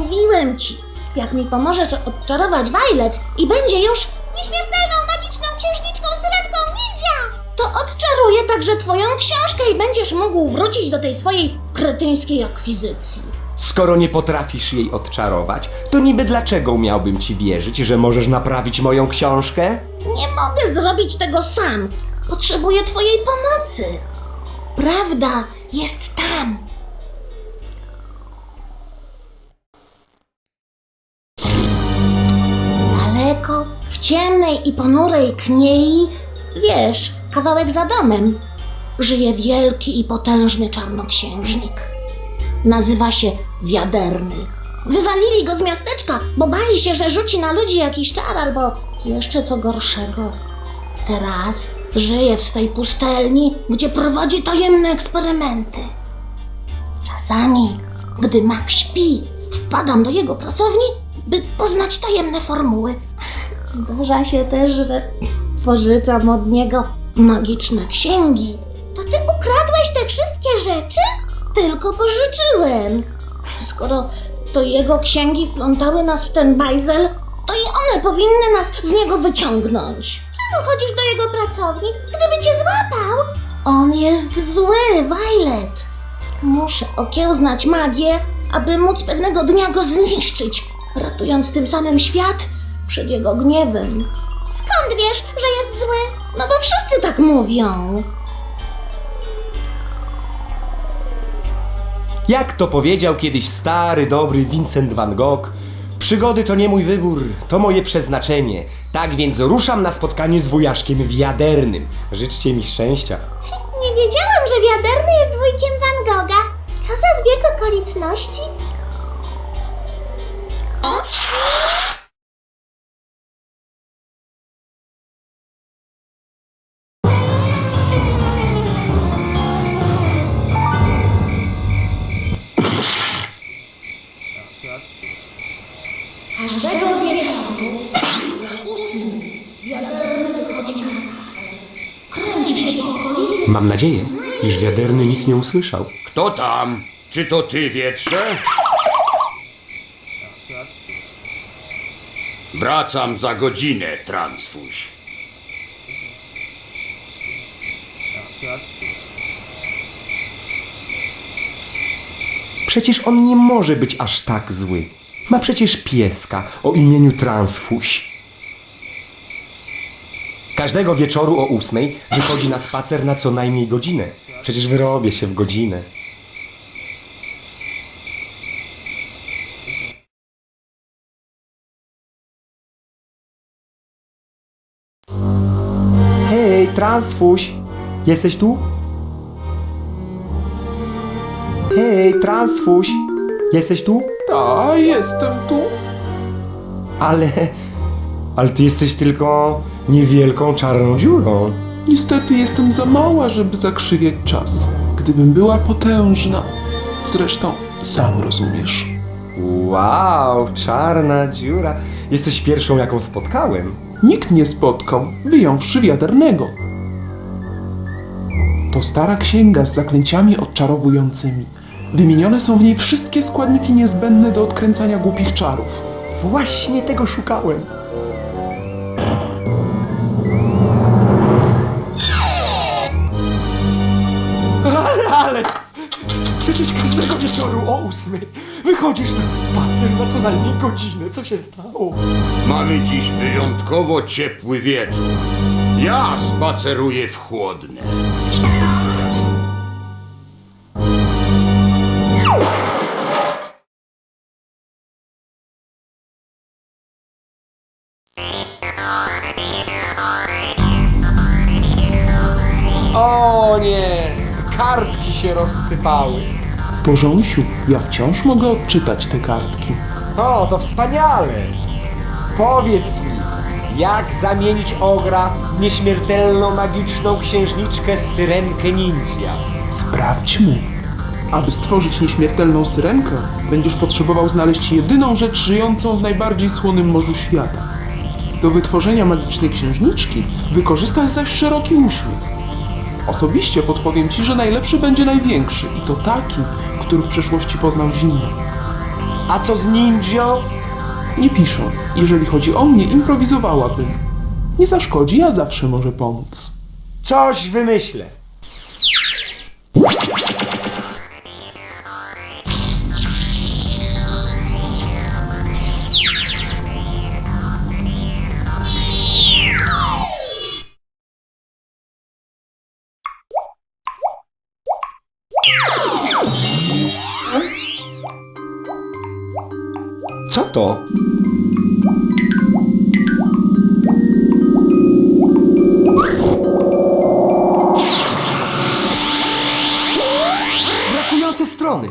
Mówiłem ci, jak mi pomożesz odczarować Violet i będzie już nieśmiertelną magiczną księżniczką syrenką ninja, to odczaruję także twoją książkę i będziesz mógł wrócić do tej swojej kretyńskiej akwizycji. Skoro nie potrafisz jej odczarować, to niby dlaczego miałbym ci wierzyć, że możesz naprawić moją książkę? Nie mogę zrobić tego sam. Potrzebuję twojej pomocy. Prawda jest tam. W ciemnej i ponurej kniei, wiesz, kawałek za domem, żyje wielki i potężny czarnoksiężnik. Nazywa się Wiaderny. Wywalili go z miasteczka, bo bali się, że rzuci na ludzi jakiś czar albo jeszcze co gorszego. Teraz żyje w swej pustelni, gdzie prowadzi tajemne eksperymenty. Czasami, gdy mak śpi, wpadam do jego pracowni, by poznać tajemne formuły. Zdarza się też, że pożyczam od niego magiczne księgi. To ty ukradłeś te wszystkie rzeczy? Tylko pożyczyłem. Skoro to jego księgi wplątały nas w ten bajzel, to i one powinny nas z niego wyciągnąć. Czemu chodzisz do jego pracowni, gdyby cię złapał? On jest zły, Violet. Muszę okiełznać magię, aby móc pewnego dnia go zniszczyć, ratując tym samym świat przed jego gniewem. Skąd wiesz, że jest zły? No bo wszyscy tak mówią. Jak to powiedział kiedyś stary, dobry Vincent van Gogh, przygody to nie mój wybór, to moje przeznaczenie. Tak więc ruszam na spotkanie z wujaszkiem wiadernym. Życzcie mi szczęścia. Nie wiedziałam, że wiaderny jest wujkiem Van Gogha. Co za zbieg okoliczności? Każdego Mam nadzieję, iż wiaderny nic nie usłyszał. Kto tam? Czy to ty, wietrze? Wracam za godzinę, transfuś. Przecież on nie może być aż tak zły. Ma przecież pieska o imieniu Transfuś. Każdego wieczoru o ósmej wychodzi na spacer na co najmniej godzinę. Przecież wyrobię się w godzinę. Hej, Transfuś! Jesteś tu? Hej, Transfuś! Jesteś tu? Ta, jestem tu. Ale... Ale ty jesteś tylko niewielką czarną dziurą. Niestety jestem za mała, żeby zakrzywiać czas. Gdybym była potężna. Zresztą sam rozumiesz. Wow, czarna dziura. Jesteś pierwszą, jaką spotkałem. Nikt nie spotkał, wyjąwszy wiadernego. To stara księga z zaklęciami odczarowującymi. Wymienione są w niej wszystkie składniki niezbędne do odkręcania głupich czarów. Właśnie tego szukałem. Wieczoru o ósmej wychodzisz na spacer na co najmniej godzinę. Co się stało? Mamy dziś wyjątkowo ciepły wieczór. Ja spaceruję w chłodne. O nie! Kartki się rozsypały. W porząsiu, ja wciąż mogę odczytać te kartki. O, to wspaniale! Powiedz mi, jak zamienić ogra w nieśmiertelną magiczną księżniczkę syrenkę ninja? Sprawdźmy. Aby stworzyć nieśmiertelną syrenkę, będziesz potrzebował znaleźć jedyną rzecz żyjącą w najbardziej słonym morzu świata. Do wytworzenia magicznej księżniczki wykorzystaj zaś szeroki uśmiech. Osobiście podpowiem ci, że najlepszy będzie największy i to taki, który w przeszłości poznał zimno. A co z ninjo? Nie piszą. Jeżeli chodzi o mnie, improwizowałabym. Nie zaszkodzi, ja zawsze może pomóc. Coś wymyślę. Co to? Brakujące strony.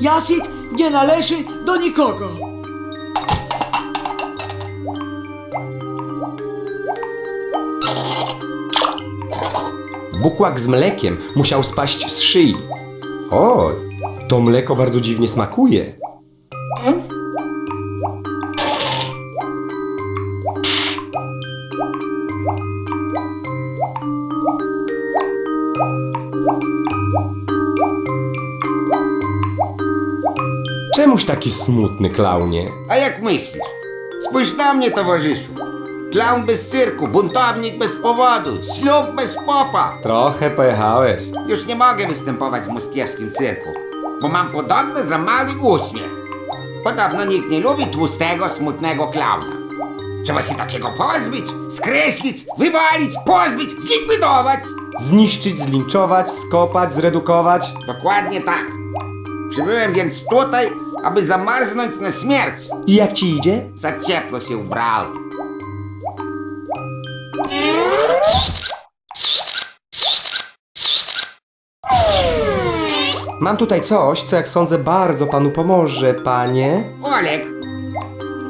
Jasid nie należy do nikogo. Bukłak z mlekiem musiał spaść z szyi. O, to mleko bardzo dziwnie smakuje. Czemuś taki smutny, klaunie? A jak myślisz? Spójrz na mnie, towarzyszu. Klaun bez cyrku, buntownik bez powodu, ślub bez popa. Trochę pojechałeś. Już nie mogę występować w moskiewskim cyrku, bo mam podobny za mały uśmiech. Podobno nikt nie lubi tłustego, smutnego klauna. Trzeba się takiego pozbyć, skreślić, wywalić, pozbyć, zlikwidować. Zniszczyć, zlinczować, skopać, zredukować. Dokładnie tak. Przybyłem więc tutaj, aby zamarznąć na śmierć. I jak ci idzie? Za ciepło się ubrałem. Mam tutaj coś, co jak sądzę bardzo panu pomoże, panie. Oleg.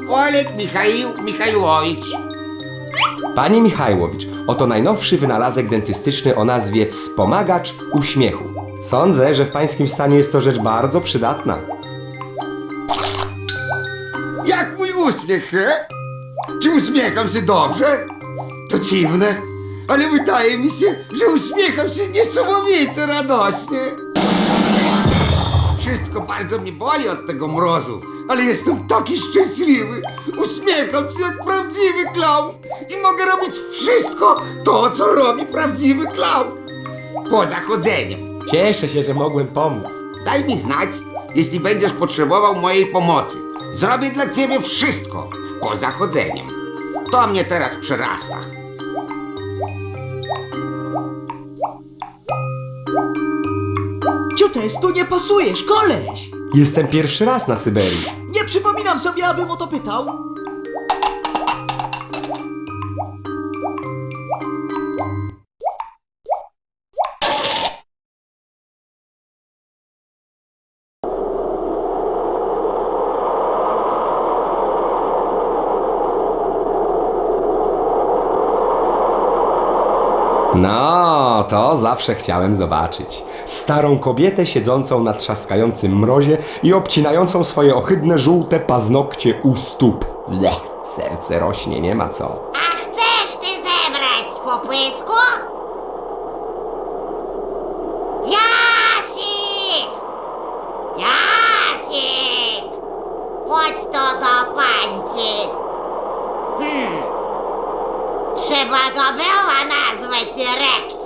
Oleg Michaił Michajłowicz. Panie Michajłowicz, oto najnowszy wynalazek dentystyczny o nazwie Wspomagacz Uśmiechu. Sądzę, że w pańskim stanie jest to rzecz bardzo przydatna. Jak mój uśmiech, he? Czy uśmiecham się dobrze? To dziwne, ale wydaje mi się, że uśmiecham się niesamowicie radośnie. Wszystko bardzo mnie boli od tego mrozu, ale jestem taki szczęśliwy. Uśmiecham się jak prawdziwy klaun i mogę robić wszystko to, co robi prawdziwy klaun. Poza chodzeniem. Cieszę się, że mogłem pomóc. Daj mi znać, jeśli będziesz potrzebował mojej pomocy. Zrobię dla ciebie wszystko, poza chodzeniem. To mnie teraz przerasta. Ciutes, tu nie pasujesz, koleś. Jestem pierwszy raz na Syberii. Nie przypominam sobie, abym o to pytał. No, to zawsze chciałem zobaczyć. Starą kobietę siedzącą na trzaskającym mrozie i obcinającą swoje ohydne żółte paznokcie u stóp. Lech, serce rośnie, nie ma co. A chcesz ty zebrać popłysku? Jasit! Jasit! Chodź to do pańki. Hmm. Trzeba go było nazwać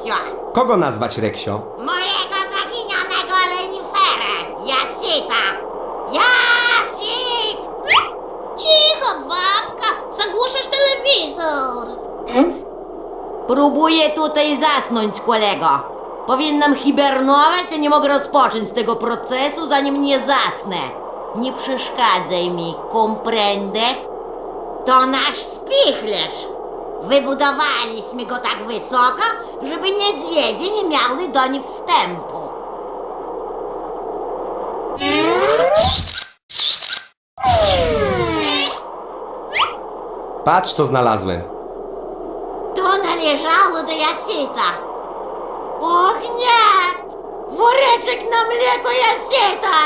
Reksio. Kogo nazwać Reksio? Mojego zaginionego renifera, Jasita. Jasit! Cicho, babka! Zagłuszasz telewizor! Próbuję tutaj zasnąć, kolego. Powinnam hibernować, a nie mogę rozpocząć tego procesu, zanim nie zasnę. Nie przeszkadzaj mi, comprende? To nasz spichlerz. Wybudowaliśmy go tak wysoko, żeby niedźwiedzie nie miały doń wstępu. Patrz, co znalazłem. To należało do Jasita. Och nie! Woreczek na mleko Jasita!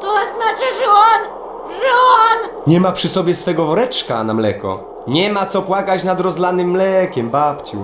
To znaczy, że on, że on... Nie ma przy sobie swego woreczka na mleko. Nie ma co płakać nad rozlanym mlekiem, babciu.